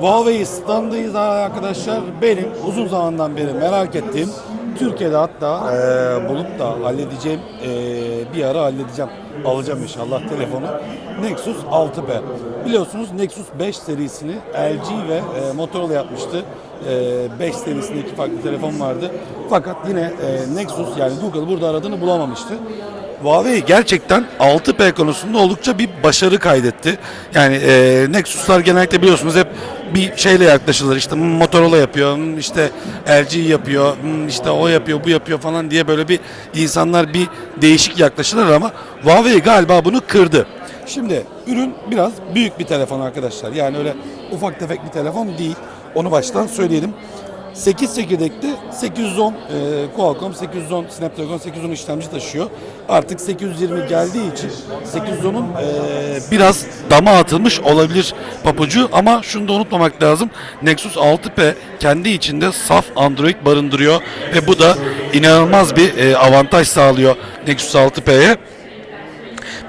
Huawei standındayız arkadaşlar. Benim uzun zamandan beri merak ettiğim Türkiye'de hatta e, bulup da halledeceğim e, bir ara halledeceğim. Alacağım inşallah telefonu. Nexus 6P. Biliyorsunuz Nexus 5 serisini LG ve e, Motorola yapmıştı. E, 5 serisinde iki farklı telefon vardı. Fakat yine e, Nexus yani Google burada aradığını bulamamıştı. Huawei gerçekten 6P konusunda oldukça bir başarı kaydetti. Yani e, Nexus'lar genellikle biliyorsunuz hep bir şeyle yaklaşılır. İşte "Hmm, Motorola yapıyor, işte LG yapıyor, hmm, işte o yapıyor, bu yapıyor falan diye böyle bir insanlar bir değişik yaklaşılır ama Huawei galiba bunu kırdı. Şimdi ürün biraz büyük bir telefon arkadaşlar. Yani öyle ufak tefek bir telefon değil. Onu baştan söyleyelim. 8 çekirdekli 810 e, Qualcomm 810 Snapdragon 810 işlemci taşıyor. Artık 820 geldiği için 810'un e, biraz dama atılmış olabilir papucu ama şunu da unutmamak lazım. Nexus 6P kendi içinde saf Android barındırıyor ve bu da inanılmaz bir e, avantaj sağlıyor Nexus 6P'ye.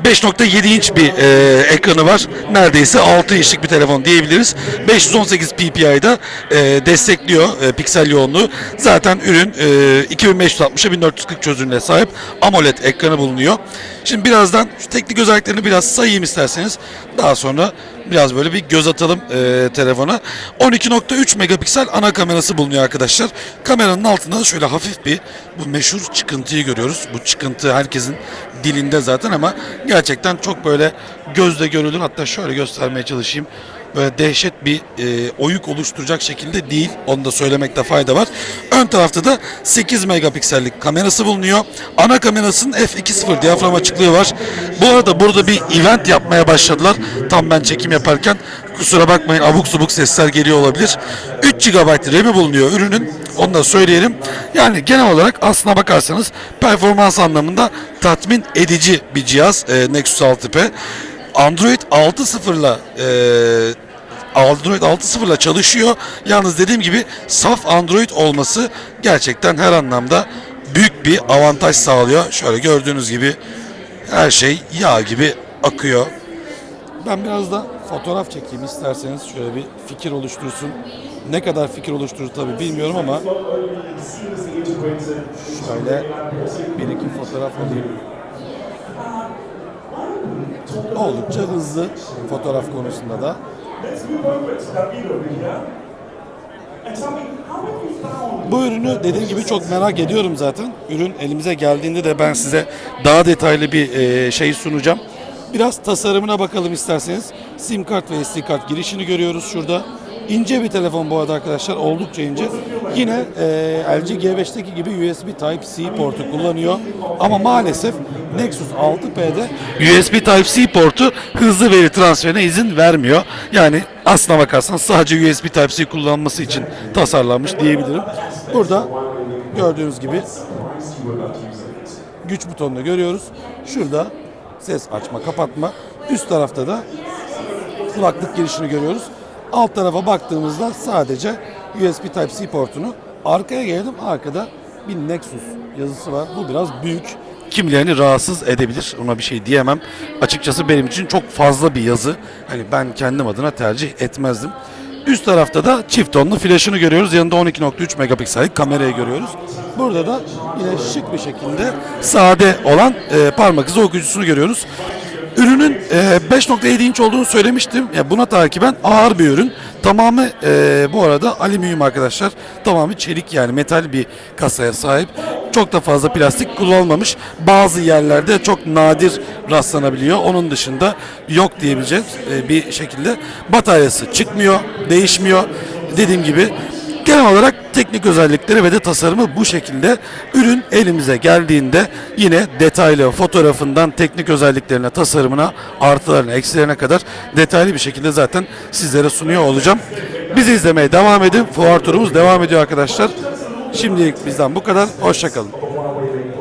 5.7 inç bir e, ekranı var. Neredeyse 6 inçlik bir telefon diyebiliriz. 518 ppi'da e, destekliyor e, piksel yoğunluğu. Zaten ürün e, 2560'a 1440 çözünürlüğe sahip AMOLED ekranı bulunuyor. Şimdi birazdan şu teknik özelliklerini biraz sayayım isterseniz. Daha sonra biraz böyle bir göz atalım e, telefona. 12.3 megapiksel ana kamerası bulunuyor arkadaşlar. Kameranın altında da şöyle hafif bir bu meşhur çıkıntıyı görüyoruz. Bu çıkıntı herkesin dilinde zaten ama gerçekten çok böyle gözle görülür. Hatta şöyle göstermeye çalışayım. Böyle dehşet bir e, oyuk oluşturacak şekilde değil. Onu da söylemekte fayda var. Ön tarafta da 8 megapiksellik kamerası bulunuyor. Ana kamerasının f2.0 diyafram açıklığı var. Bu arada burada bir event yapmaya başladılar. Tam ben çekim yaparken kusura bakmayın abuk subuk sesler geliyor olabilir. 3 GB RAM'i bulunuyor ürünün. Onu da söyleyelim. Yani genel olarak aslına bakarsanız performans anlamında tatmin edici bir cihaz e, Nexus 6P. Android 6.0'la e, Android 6.0'la çalışıyor. Yalnız dediğim gibi saf Android olması gerçekten her anlamda büyük bir avantaj sağlıyor. Şöyle gördüğünüz gibi her şey yağ gibi akıyor. Ben biraz da fotoğraf çekeyim isterseniz şöyle bir fikir oluştursun. Ne kadar fikir oluşturur tabii bilmiyorum ama şöyle bir iki fotoğraf alayım. Oldukça hızlı fotoğraf konusunda da. Bu ürünü dediğim gibi çok merak ediyorum zaten. Ürün elimize geldiğinde de ben size daha detaylı bir e, şey sunacağım. Biraz tasarımına bakalım isterseniz. SIM kart ve SD kart girişini görüyoruz şurada. İnce bir telefon bu arada arkadaşlar. Oldukça ince. Yine e, LG G5'teki gibi USB Type-C portu kullanıyor. Ama maalesef Nexus 6P'de USB Type-C portu hızlı veri transferine izin vermiyor. Yani aslına bakarsan sadece USB Type-C kullanması için tasarlanmış diyebilirim. Burada gördüğünüz gibi güç butonunu görüyoruz. Şurada ses açma kapatma. Üst tarafta da kulaklık girişini görüyoruz. Alt tarafa baktığımızda sadece USB Type-C portunu. Arkaya geldim arkada bir Nexus yazısı var. Bu biraz büyük. Kimilerini rahatsız edebilir. Ona bir şey diyemem. Açıkçası benim için çok fazla bir yazı. Hani ben kendim adına tercih etmezdim. Üst tarafta da çift tonlu flaşını görüyoruz. Yanında 12.3 megapiksellik kamerayı görüyoruz. Burada da yine şık bir şekilde sade olan e, parmak izi okuyucusunu görüyoruz. Ürünün e, 5.7 inç olduğunu söylemiştim. Ya buna takiben ağır bir ürün. Tamamı e, bu arada alüminyum arkadaşlar. Tamamı çelik yani metal bir kasaya sahip. Çok da fazla plastik kullanılmamış. Bazı yerlerde çok nadir rastlanabiliyor. Onun dışında yok diyebileceğiz e, bir şekilde. Bataryası çıkmıyor, değişmiyor. Dediğim gibi Genel olarak teknik özellikleri ve de tasarımı bu şekilde. Ürün elimize geldiğinde yine detaylı fotoğrafından teknik özelliklerine, tasarımına, artılarına, eksilerine kadar detaylı bir şekilde zaten sizlere sunuyor olacağım. Bizi izlemeye devam edin. Fuar turumuz devam ediyor arkadaşlar. Şimdilik bizden bu kadar. Hoşçakalın.